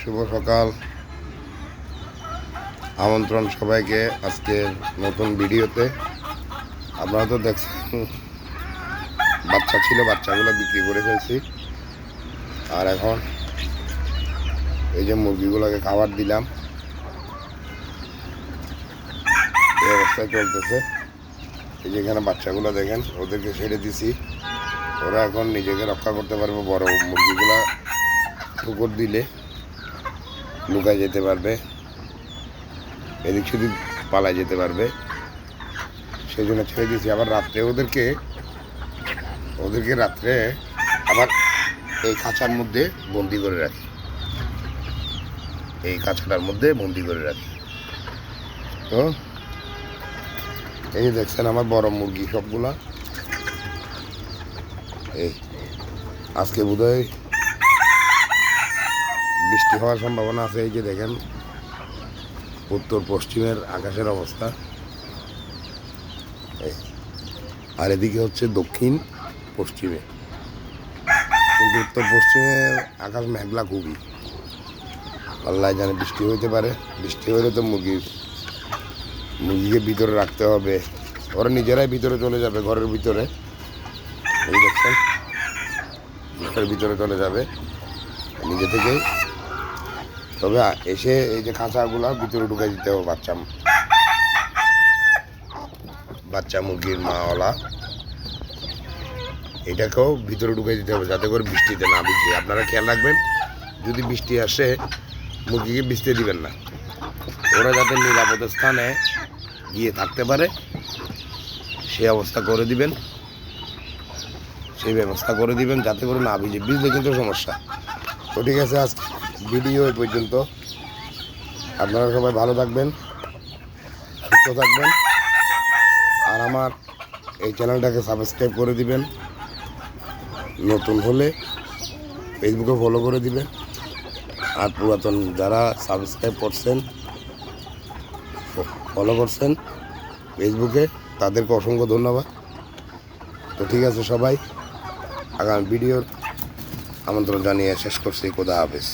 শুভ সকাল। আমন্ত্রণ সবাইকে আজকের নতুন ভিডিওতে। আপনারা তো দেখছেন, বাচ্চা ছিল, বাচ্চাগুলো বিক্রি করে ফেলছি। আর এখন এই যে মুরগিগুলোকে খাবার দিলাম। এই অবস্থায় চলতেছে। এই যে এখানে বাচ্চাগুলো দেখেন, ওদেরকে ছেড়ে দিছি। ওরা এখন নিজেকে রক্ষা করতে পারবে বড় মুরগিগুলা ঠুকর দিলে। লুকায় যেতে পারবে, এদিক সেদিক পালায় যেতে পারবে। সেই জন্য ছেড়ে দিয়েছি। আবার রাত্রে ওদেরকে ওদেরকে রাত্রে আবার এই খাঁচার মধ্যে বন্দি করে রাখি। এই খাঁচাটার মধ্যে বন্দি করে রাখি। তো, এই দেখছেন আমার বড় মুরগি সবগুলা। এই, আজকে বোধহয় বৃষ্টি হওয়ার সম্ভাবনা আছে, এই যে দেখেন, উত্তর পশ্চিমের আকাশের অবস্থা। আর এদিকে হচ্ছে দক্ষিণ পশ্চিমে। কিন্তু উত্তর পশ্চিমে আকাশ মেঘলা খুবই। আল্লাহ জানে বৃষ্টি হইতে পারে। বৃষ্টি হলে তো মুরগির মুরগিকে ভিতরে রাখতে হবে। ওরা নিজেরাই ভিতরে চলে যাবে, ঘরের ভিতরে। এই দেখছেন, ঘরের ভিতরে চলে যাবে। নিজে থেকেই তবে এসে এই যে খাঁচাগুলা ভিতরে ঢুকে দিতে হবে বাচ্চা বাচ্চা মুরগির মাওয়ালা এটাকেও ভিতরে ঢুকে দিতে হবে যাতে করে বৃষ্টিতে না ভিজে। আপনারা খেয়াল রাখবেন, যদি বৃষ্টি আসে, মুরগিকে ভিজতে দিবেন না। ওরা যাতে নিরাপদ স্থানে গিয়ে থাকতে পারে সেই অবস্থা করে দিবেন। সেই ব্যবস্থা করে দিবেন যাতে করে না ভিজে। ভিজলে কিন্তু সমস্যা। তো ঠিক আছে আজ ভিডিও এই পর্যন্ত। আপনারা সবাই ভালো থাকবেন, সুস্থ থাকবেন। আর আমার এই চ্যানেলটাকে সাবস্ক্রাইব করে দিবেন। নতুন হলে ফেসবুকে ফলো করে দিবেন। আর পুরাতন যারা সাবস্ক্রাইব করছেন ফলো করছেন ফেসবুকে তাদেরকে অসংখ্য ধন্যবাদ। তো ঠিক আছে সবাই, আগামী ভিডিওর আমন্ত্রণ জানিয়ে শেষ করছি। কোদা হাফেজ।